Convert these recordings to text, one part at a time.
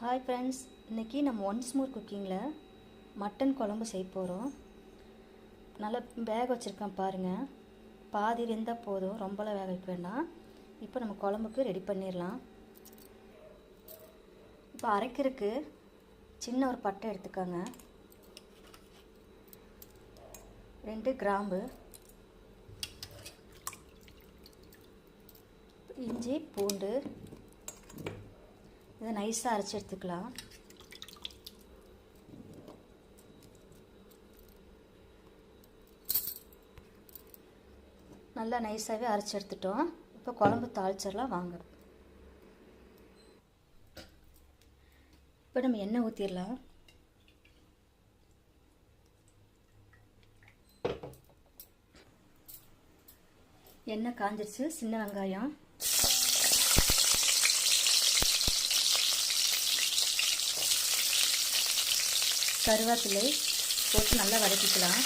Hi friends இன்றைக்கி நம்ம once more குக்கிங்கில் மட்டன் குழம்பு செய்ய போகிறோம் நல்லா வேக வச்சுருக்கேன் பாருங்கள் பாதி வெந்தால் போதும் ரொம்பலாம் வேக வைக்க வேண்டாம். இப்போ நம்ம குழம்புக்கு ரெடி பண்ணிடலாம். இப்போ அரைக்கிறதுக்கு சின்ன ஒரு பட்டை எடுத்துக்கோங்க. ரெண்டு கிராம்பு. இஞ்சி பூண்டு. இதை நைஸாக அரைச்சி எடுத்துக்கலாம். நல்லா நைஸாகவே அரைச்சி எடுத்துட்டோம். இப்போ குழம்பு தாளிச்சிடலாம் வாங்க. இப்போ நம்ம எண்ணெய் ஊற்றிடலாம் எண்ணெய் காஞ்சிருச்சு சின்ன வெங்காயம். கருவேப்பிலை போட்டு நல்லா வதக்கிக்கலாம்.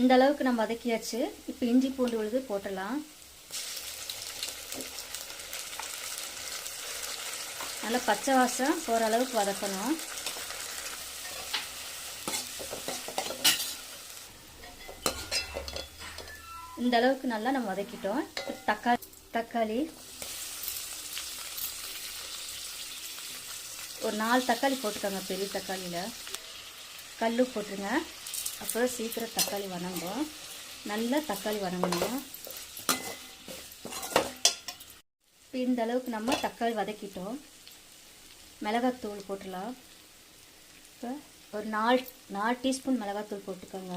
இந்த அளவுக்கு நம்ம வதக்கியாச்சு. இப்போ இஞ்சி பூண்டு உழுது போட்டலாம் நல்லா பச்சை வாசம் போகிற அளவுக்கு வதக்கணும். இந்த அளவுக்கு நல்லா நம்ம வதக்கிட்டோம். தக்காளி தக்காளி ஒரு நாலு தக்காளி போட்டுக்கோங்க பெரிய தக்காளியில். கல் போட்டுருங்க. அப்புறம் சீக்கிரம் தக்காளி வணங்கும். நல்லா தக்காளி வணங்கணும். இப்போ இந்த அளவுக்கு நம்ம தக்காளி வதக்கிட்டோம். மிளகாத்தூள் போட்டுடலாம். இப்போ ஒரு நாலு நாலு டீஸ்பூன் மிளகாத்தூள் போட்டுக்கோங்க.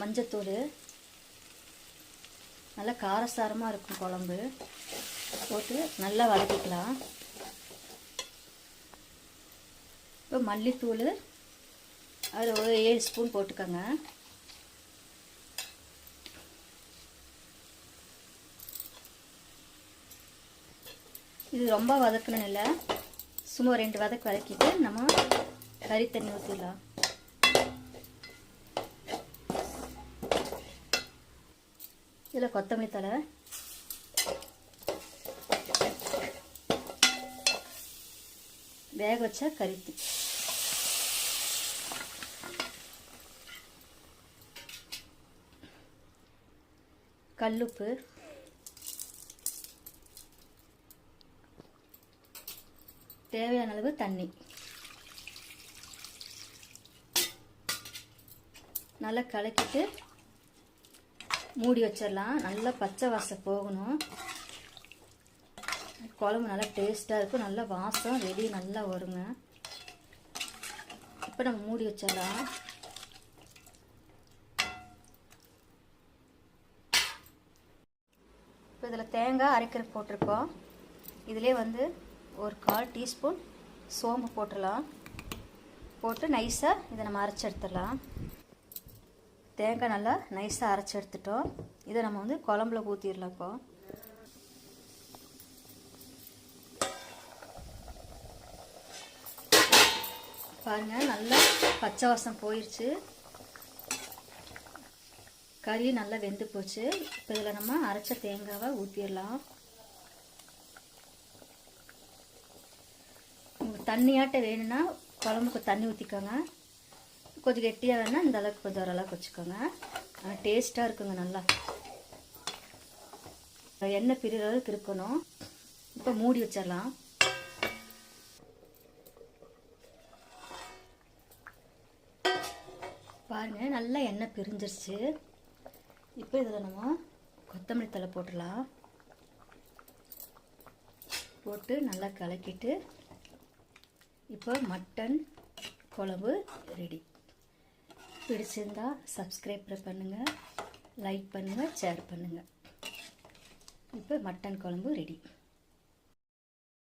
மஞ்சத்தூள். நல்லா காரசாரமாக இருக்கும் குழம்பு. போட்டு நல்லா வதக்கிக்கலாம். இப்போ மல்லித்தூள் அது ஒரு ஏழு ஸ்பூன் போட்டுக்கோங்க. இது ரொம்ப வதக்கணும் இல்லை சும்மா ரெண்டு வதக்கு வதக்கிட்டு நம்ம கறி தண்ணி ஊற்றிடலாம் இதில் கொத்தமல்லி தலை வேக வச்ச கறித்து கல்லுப்பு. தேவையான அளவு தண்ணி. நல்லா கலக்கிட்டு மூடி வச்சிடலாம். நல்லா பச்சை வாசம் போகணும். குழம்பு நல்லா டேஸ்ட்டாக இருக்கும். நல்லா வாசம் வெளியே நல்லா வருங்க. இப்போ நம்ம மூடி வச்சிடலாம். இப்போ இதில் தேங்காய் அரைக்கிற போட்டிருக்கோம். இதிலே வந்து ஒரு கால் டீஸ்பூன் சோம்பு போட்டுடலாம். போட்டு நைஸாக இதை நம்ம அரைச்சி எடுத்துடலாம். தேங்காய் நல்லா நைஸாக அரைச்சி எடுத்துட்டோம். இதை நம்ம வந்து குழம்புல ஊற்றிடலாம் இப்போ. பாருங்கள் நல்லா பச்சை வாசம் போயிடுச்சு கறி நல்லா வெந்து போச்சு. இப்போ இதில் நம்ம அரைச்ச தேங்காவை ஊற்றிடலாம் உங்களுக்கு தண்ணியாட்ட வேணும்னா குழம்புக்கு தண்ணி ஊற்றிக்கோங்க கொஞ்சம் கெட்டியாக வேணால் இந்த அளவுக்கு கொஞ்சம் ஓரளவுக்கு வச்சுக்கோங்க. ஆனால் டேஸ்ட்டாக இருக்குங்க நல்லா. எண்ணெய் பிரிகிற அளவுக்கு இருக்கணும். இப்போ மூடி வச்சிடலாம். பாருங்கள் நல்லா எண்ணெய் பிரிஞ்சிருச்சு. இப்போ இதில் நம்ம கொத்தமல்லி தலை போட்டுடலாம். போட்டு நல்லா கலக்கிட்டு இப்போ மட்டன் குழம்பு ரெடி பிடிச்சிருந்தா சப்ஸ்கிரைப் பண்ணுங்கள் லைக் பண்ணுங்கள் ஷேர் பண்ணுங்கள் இப்போ மட்டன் குழம்பு ரெடி